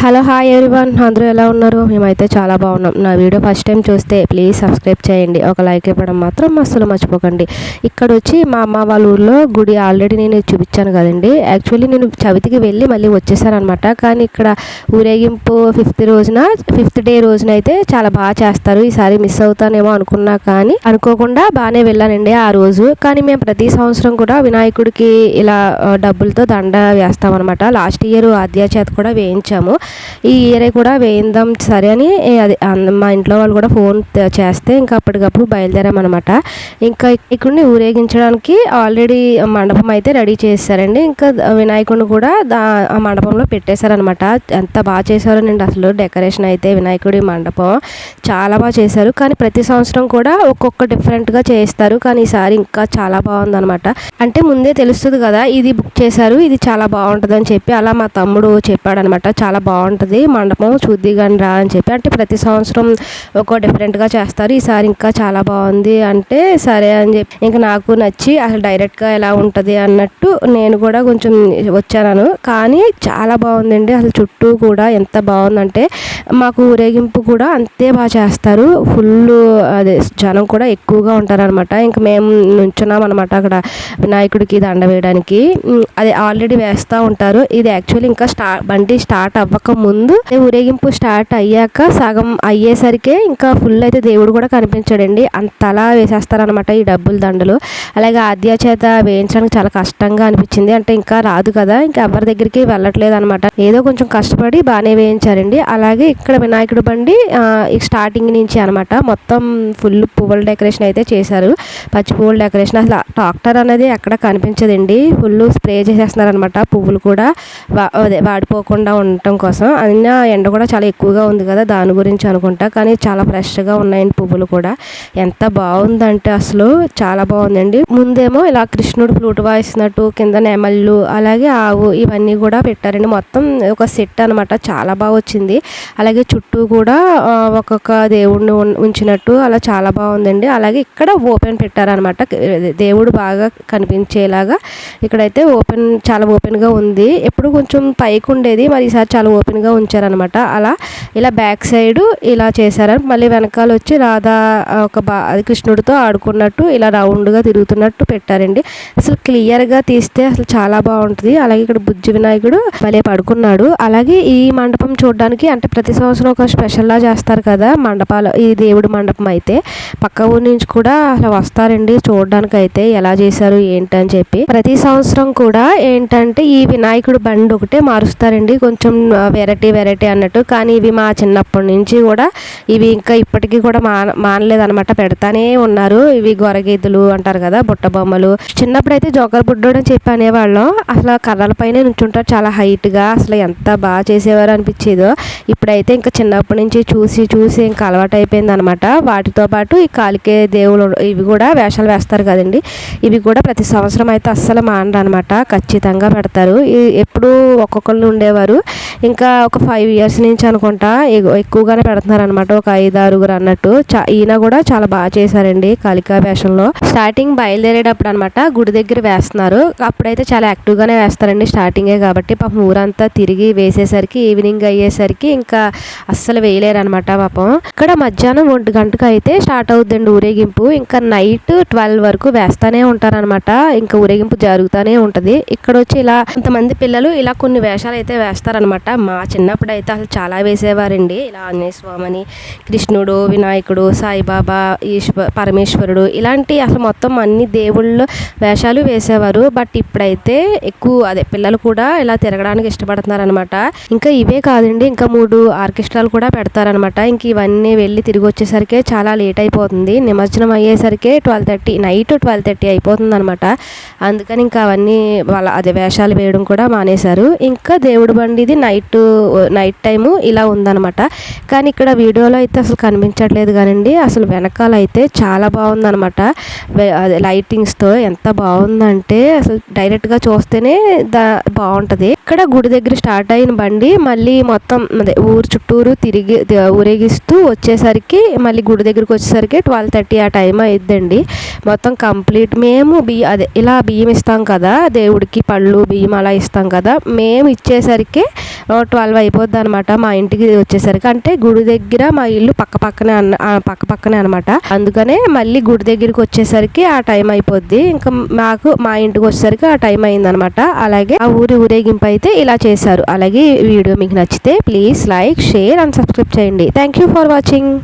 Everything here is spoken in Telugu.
Hello hi everyone. అందరూ ఎలా ఉన్నారు? మేమైతే చాలా బాగున్నాం. నా వీడియో ఫస్ట్ టైం చూస్తే ప్లీజ్ సబ్స్క్రైబ్ చేయండి. ఒక లైక్ ఇవ్వడం మాత్రం అస్సలు మర్చిపోకండి. ఇక్కడ వచ్చి మా అమ్మ వాళ్ళ ఊర్లో గుడి ఆల్రెడీ నేను చూపించాను కదండి. యాక్చువల్లీ నేను చవితికి వెళ్ళి మళ్ళీ వచ్చేసాను అనమాట కానీ ఇక్కడ ఊరేగింపు ఫిఫ్త్ రోజున ఫిఫ్త్ డే రోజున అయితే చాలా బాగా చేస్తారు. ఈసారి మిస్ అవుతానేమో అనుకున్నా కానీ అనుకోకుండా బాగానే వెళ్ళానండి ఆ రోజు. కానీ మేము ప్రతి సంవత్సరం కూడా వినాయకుడికి ఇలా డబ్బులతో దండ వేస్తామన్నమాట. లాస్ట్ ఇయర్ ఆద్య చేత కూడా వేయించాము. ఈ ఇయర్ కూడా వేయిందాం సరే అని అది మా ఇంట్లో వాళ్ళు కూడా ఫోన్ చేస్తే ఇంకా అప్పటికప్పుడు బయలుదేరామన్నమాట. ఇంకా ఇక్కడిని ఊరేగించడానికి ఆల్రెడీ మండపం అయితే రెడీ చేశారండి. ఇంకా వినాయకుడిని కూడా ఆ మండపంలో పెట్టేశారనమాట ఎంత బాగా చేశారోనండి అసలు డెకరేషన్ అయితే వినాయకుడి మండపం. చాలా బాగా చేశారు. కానీ ప్రతి సంవత్సరం కూడా ఒక్కొక్క డిఫరెంట్గా చేస్తారు కానీ ఈసారి ఇంకా చాలా బాగుందనమాట అంటే ముందే తెలుస్తుంది కదా ఇది బుక్ చేశారు ఇది చాలా బాగుంటుంది అని చెప్పి అలా మా తమ్ముడు చెప్పాడనమాట చాలా బాగుంటుంది. మండపం చూద్ది కానీ రా అని చెప్పి అంటే ప్రతి సంవత్సరం ఒక డిఫరెంట్గా చేస్తారు. ఈసారి ఇంకా చాలా బాగుంది అంటే సరే అని చెప్పి ఇంకా నాకు నచ్చి అసలు డైరెక్ట్గా ఎలా ఉంటుంది అన్నట్టు నేను కూడా కొంచెం వచ్చాను కానీ చాలా బాగుందండి. అసలు చుట్టూ కూడా ఎంత బాగుందంటే మాకు ఊరేగింపు కూడా అంతే బాగా చేస్తారు. ఫుల్ అదే జనం కూడా ఎక్కువగా ఉంటారనమాట ఇంకా మేము నుంచున్నాం అనమాట అక్కడ వినాయకుడికి దండ వేయడానికి. అది ఆల్రెడీ వేస్తూ ఉంటారు. ఇది యాక్చువల్లీ ఇంకా స్టా బండి స్టార్ట్ అవ్వక ముందు ఊరేగింపు స్టార్ట్ అయ్యాక సగం అయ్యేసరికి ఇంకా ఫుల్ అయితే దేవుడు కూడా కనిపించాడండి. అంతలా వేసేస్తారనమాట ఈ డబ్బుల దండలు. అలాగే ఆద్య చేత వేయించడానికి చాలా కష్టంగా అనిపించింది. అంటే ఇంకా రాదు కదా ఇంకా ఎవరి దగ్గరికి వెళ్ళట్లేదు అనమాట ఏదో కొంచెం కష్టపడి బాగానే వేయించారండి. అలాగే ఇక్కడ వినాయకుడి బండి స్టార్టింగ్ నుంచి అనమాట మొత్తం ఫుల్ పువ్వుల డెకరేషన్ అయితే చేశారు. పచ్చి పువ్వుల డెకరేషన్. అసలు ట్రాక్టర్ అనేది ఎక్కడ కనిపించదండి. ఫుల్ స్ప్రే చేసేస్తున్నారనమాట పువ్వులు కూడా. వా- అదే వాడిపోకుండా ఉండటం కోసం. అయినా ఎండ కూడా చాలా ఎక్కువగా ఉంది కదా దాని గురించి అనుకుంటా. కానీ చాలా ఫ్రెష్గా ఉన్నాయండి పువ్వులు కూడా. ఎంత బాగుందంటే అసలు చాలా బాగుందండి. ముందేమో ఇలా కృష్ణుడు ఫ్లూట్ వాయిస్తున్నట్టు కింద నెమళ్ళు అలాగే ఆవు ఇవన్నీ కూడా పెట్టారండి. మొత్తం ఒక సెట్ అనమాట చాలా బాగా వచ్చింది. అలాగే చుట్టూ కూడా ఒక్కొక్క దేవుడిని ఉంచినట్టు అలా చాలా బాగుందండి. అలాగే ఇక్కడ ఓపెన్ పెట్టారనమాట దేవుడు బాగా కనిపించేలాగా. ఇక్కడైతే ఓపెన్ చాలా ఓపెన్గా ఉంది. ఎప్పుడు కొంచెం పైకి ఉండేది మరి ఈసారి చాలా ఓపెన్గా ఉంచారనమాట అలా ఇలా బ్యాక్ సైడ్ ఇలా చేశారు మళ్ళీ వెనకాల వచ్చి రాధా ఒక బా కృష్ణుడితో ఆడుకున్నట్టు ఇలా రౌండ్గా తిరుగుతున్నట్టు పెట్టారండి. అసలు క్లియర్గా తీస్తే అసలు చాలా బాగుంటుంది. అలాగే ఇక్కడ బుజ్జి వినాయకుడు భలే పడుకున్నాడు. అలాగే ఈ మండపం చూడడానికి అంటే ప్రతి సంవత్సరం ఒక స్పెషల్లా చేస్తారు కదా మండపాలు ఈ దేవుడి మండపం అయితే. పక్క ఊరి నుంచి కూడా అసలు వస్తారండి చూడడానికి అయితే ఎలా చేశారు ఏంటి అని చెప్పి. ప్రతి సంవత్సరం కూడా ఏంటంటే ఈ వినాయకుడు బండి ఒకటే మారుస్తారండి. కొంచెం వెరైటీ వెరైటీ అన్నట్టు. కానీ ఇవి మా చిన్నప్పటి నుంచి కూడా ఇవి ఇంకా ఇప్పటికీ కూడా మాన మానలేదనమాట పెడతానే ఉన్నారు. ఇవి గొరగీతులు అంటారు కదా బుట్ట బొమ్మలు. చిన్నప్పుడైతే జోకర్ బుడ్డోడు అని చెప్పి అనేవాళ్ళం. అసలు కర్రలపైనే పైన నుంచుంటారు. చాలా హైట్గా అసలు ఎంత బాగా చేసేవారు అనిపించేదో. ఇప్పుడైతే ఇంకా చిన్నప్పటి నుంచి చూసి చూసి ఇంకా అలవాటు అయిపోయింది అనమాట వాటితో పాటు ఈ కాలికే దేవులు ఇవి కూడా వేషాలు వేస్తారు కదండి. ఇవి కూడా ప్రతి సంవత్సరం అయితే అస్సలు మానరు అనమాట ఖచ్చితంగా పెడతారు. ఎప్పుడు ఒక్కొక్కళ్ళు ఉండేవారు. ఇంకా ఒక ఫైవ్ ఇయర్స్ నుంచి అనుకుంటా ఎక్కువగానే పెడుతున్నారు అనమాట ఒక ఐదు ఆరుగురు అన్నట్టు. చా- ఈయన కూడా చాలా బాగా చేశారండి కాళికా వేషంలో స్టార్టింగ్ బయలుదేరేటప్పుడు అనమాట గుడి దగ్గర వేస్తున్నారు. అప్పుడైతే చాలా యాక్టివ్గానే వేస్తారండి స్టార్టింగే కాబట్టి. పాపం ఊరంతా తిరిగి వేసేసరికి ఈవినింగ్ అయ్యేసరికి ఇంకా అస్సలు వేయలేరు అనమాట పాపం. ఇక్కడ మధ్యాహ్నం ఒంటి గంటకు అయితే స్టార్ట్ అవుతుందండి ఊరేగింపు. ఇంకా నైట్ ట్వెల్వ్ వరకు వేస్తానే ఉంటారనమాట ఇంకా ఊరేగింపు జరుగుతూనే ఉంటుంది. ఇక్కడ వచ్చి ఇలా కొంతమంది పిల్లలు ఇలా కొన్ని వేషాలు అయితే వేస్తారనమాట మా చిన్నప్పుడు అయితే అసలు చాలా వేసేవారండి. ఇలా ఆంజనేయ స్వామిని కృష్ణుడు వినాయకుడు సాయిబాబా ఈశ్వ పరమేశ్వరుడు ఇలాంటి అసలు మొత్తం అన్ని దేవుళ్ళు వేషాలు వేసేవారు. బట్ ఇప్పుడైతే ఎక్కువ అదే పిల్లలు కూడా ఇలా తిరగడానికి ఇష్టపడుతున్నారు అనమాట ఇంకా ఇవే కాదండి ఇంకా మూడు ఆర్కెస్ట్రాలు కూడా పెడతారనమాట ఇంక ఇవన్నీ వెళ్ళి తిరిగి వచ్చేసరికి చాలా లేట్ అయిపోతుంది. నిమజ్జనం అయ్యేసరికి twelve thirty night twelve thirty అయిపోతుంది అనమాట అందుకని ఇంకా అవన్నీ వాళ్ళ అదే వేషాలు వేయడం కూడా మానేశారు. ఇంకా దేవుడి బండిది నైట్ నైట్ టైము ఇలా ఉందనమాట కానీ ఇక్కడ వీడియోలో అయితే అసలు కనిపించట్లేదు కానివ్వండి అసలు వెనకాల అయితే చాలా బాగుందనమాట లైటింగ్స్తో ఎంత బాగుందంటే అసలు డైరెక్ట్గా చూస్తేనే దా బాగుంటుంది. ఇక్కడ గుడి దగ్గర స్టార్ట్ అయిన బండి మళ్ళీ మొత్తం అదే ఊరు చుట్టూరు తిరిగి ఊరేగిస్తూ వచ్చేసరికి మళ్ళీ గుడి దగ్గరికి వచ్చేసరికి ట్వెల్వ్ థర్టీ ఆ టైం అయిద్దండి. మొత్తం కంప్లీట్. మేము బియ్య అదే ఇలా బియ్యం ఇస్తాం కదా దేవుడికి పళ్ళు బియ్యం అలా ఇస్తాం కదా మేము ఇచ్చేసరికి ట్వెల్వ్ అయిపోద్ది అనమాట మా ఇంటికి వచ్చేసరికి. అంటే గుడి దగ్గర మా ఇల్లు పక్క పక్కనే అన్న పక్క పక్కనే అనమాట అందుకనే మళ్ళీ గుడి దగ్గరికి వచ్చేసరికి ఆ టైం అయిపోద్ది. ఇంకా మాకు మా ఇంటికి వచ్చేసరికి ఆ టైం అయిందనమాట అలాగే ఆ ఊరి ఊరేగింపు అయితే ఇలా చేశారు. అలాగే ఈ వీడియో మీకు నచ్చితే please like share and subscribe చేయండి. Thank you for watching